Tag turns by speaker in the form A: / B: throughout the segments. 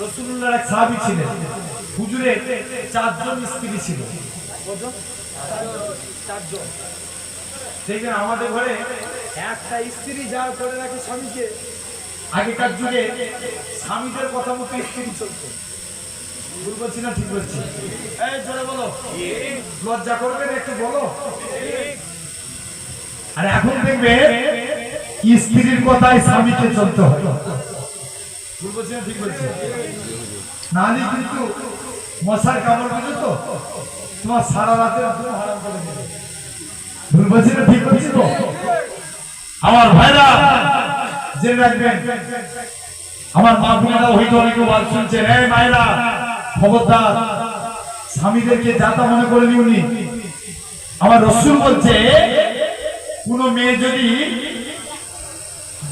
A: রসুল্লাহর এক সাহাবী ছিলেন। হুজুরে চারজন স্ত্রী ছিল? চারজন দেখবেন আমাদের ঘরে একটা স্ত্রী যা করে রাখে স্বামীকে আগেকার যুগে স্বামীদের কথা মতো স্ত্রী চলতো। ভুল বলছি না, ঠিক বলছি? এই জোরে বলো। লজ্জা করবে না একটু বলো। আর এখন দেখবে স্ত্রীর কথায় স্বামীকে চলতে হয়। ভুল কিন্তু মশার কামড় বুঝো তো, তোমার সারা হারাম করে ঠিক তো? আমার ভাইরা, জেনে রাখবেন, আমার মা বোনেরা মায়েরা, খবরদার, স্বামীদেরকে যাতা মনে করে নিউনি আমার রসুল বলছে, কোন মেয়ে যদি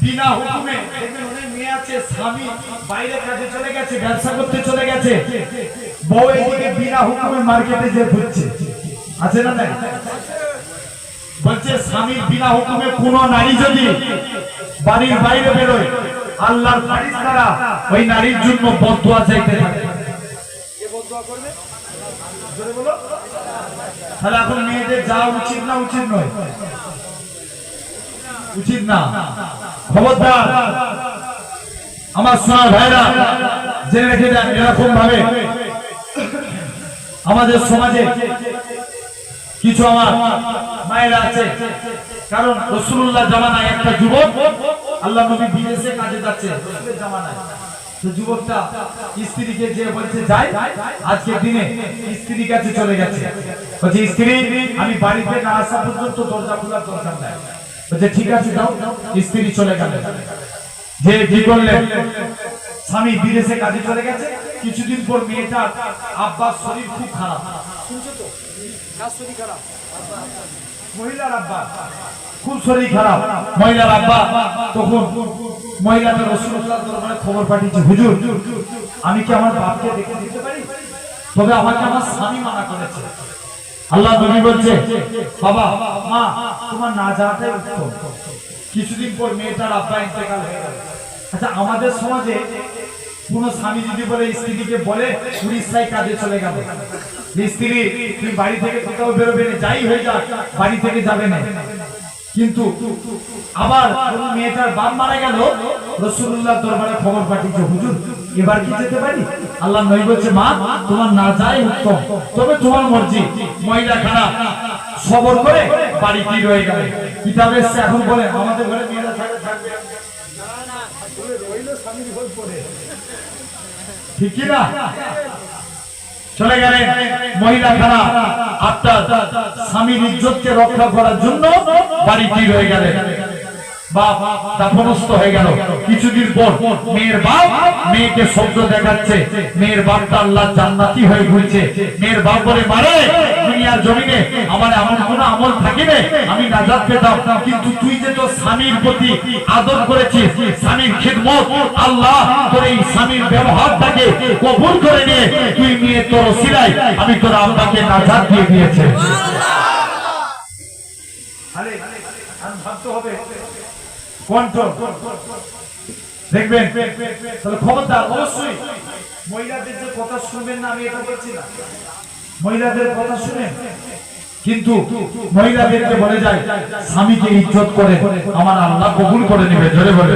A: বিনা হুকুমে মেয়ে আছে স্বামী বাইরে কাজে চলে গেছে ব্যবসা করতে চলে গেছে। বউ এদিকে বিনা হুকুমে মার্কেটে যে ঘুরছে। আছে না নাই? বলছে স্বামীর বিনা হুকুমে কোন নারী যদি বাড়ির বাইরে বেরোয় আল্লাহর বাড়ির দ্বারা ওই নারীর জন্য বদুয়া চাইতে থাকে তাহলে এখন মেয়েদের যাওয়া উচিত না উচিত নয়। উচিত না। খবরদার। আমার সোনা ভাইরা, জেনে রেখে দেন এরকম ভাবে। আমাদের সমাজে কিছু আমার মায়েরা আছে। কারণ রসুল্লাহ জামানায় একটা যুবক, আল্লাহ নবী বিদেশে কাজে যাচ্ছে যুবকটা স্ত্রীকে যে বলছে, যাই আজকের দিনে স্ত্রীর কাছে চলে গেছে। বলছে, স্ত্রী, আমি বাড়িতে না আসা পর্যন্ত দরজা খোলার দরকার নাই। বলছে, ঠিক আছে, যাও। স্ত্রী চলে গেল। যে কি করলেন স্বামী বিদেশে কাজে চলে গেছে। কিছুদিন পর মেয়েটার আব্বার শরীর খুব খারাপ। শুনছো তো? মহিলার আব্বা খুব শরীর খারাপ। মহিলার আব্বা তখন মহিলাটা রসুল্লাহ খবর পাঠিয়েছে, হুজুর, আমি কি আমার বাপকে দেখে দিতে পারি? তবে আমাকে আমার স্বামী মানা করেছে। আল্লাহ নবী বলছে, বাবা, মা, তোমার না যাওয়াটাই উত্তম। কিছুদিন পর মেয়েটার আব্বা ইন্তেকাল হয়ে গেল। আচ্ছা আমাদের সমাজে কোন স্বামী যদি বলে, স্ত্রীকে বলে উড়িষ্যায় কাজে চলে গেল। স্ত্রী, তুমি বাড়ি থেকে কোথাও বেরোবে যাই হয়ে যাক, বাড়ি থেকে যাবে না। কিন্তু আবার কোন মেয়েটার বাপ মারা গেল রসুল্লাহ দরবারে খবর পাঠিয়েছে, হুজুর, এবার কি যেতে পারি? আল্লাহ নই বলছে, মা, তোমার না যাই উত্তম, তবে তোমার মর্জি মহিলা খারাপ সবর করে বাড়িতে রয়ে গেল। কিতাবে এসছে এখন বলে আমাদের ঘরে মেয়েরা থাকবে। থাকবে না? আপনার স্বামীর দাফনস্থ হয়ে গেল। কিছুদিন পর মেয়ের বাপ মেয়েকে শব্দ দেখাচ্ছে। মেয়ের বাপটা আল্লাহ জান্নাতি হয়ে ঘুরছে। মেয়ের বাপ বলে মারে দুনিয়ার জমিনে আমার এমন কোনো আমল থাকিবে? আমি নাজাত পেতাম। কিন্তু তুই যে তোর স্বামীর প্রতি আদর করেছিস, স্বামীর খিদমত, আল্লাহ তোর এই স্বামীর ব্যবহারটাকে কবুল করে নিয়ে তুই নিয়ে তোর সিলাই আমি তোর আব্বাকে নাজাত দিয়ে দিয়েছে। হবে। দেখবেন খবরদার, অবশ্যই মহিলাদের যে কথা শুনবেন না, আমি এটা বলছি না। মহিলাদের কথা শুনে। কিন্তু মহিলাদেরকে বলে যায়, স্বামীকে ইজ্জত করে আমার আল্লাহ কবুল করে নেবে, জোরে বলে।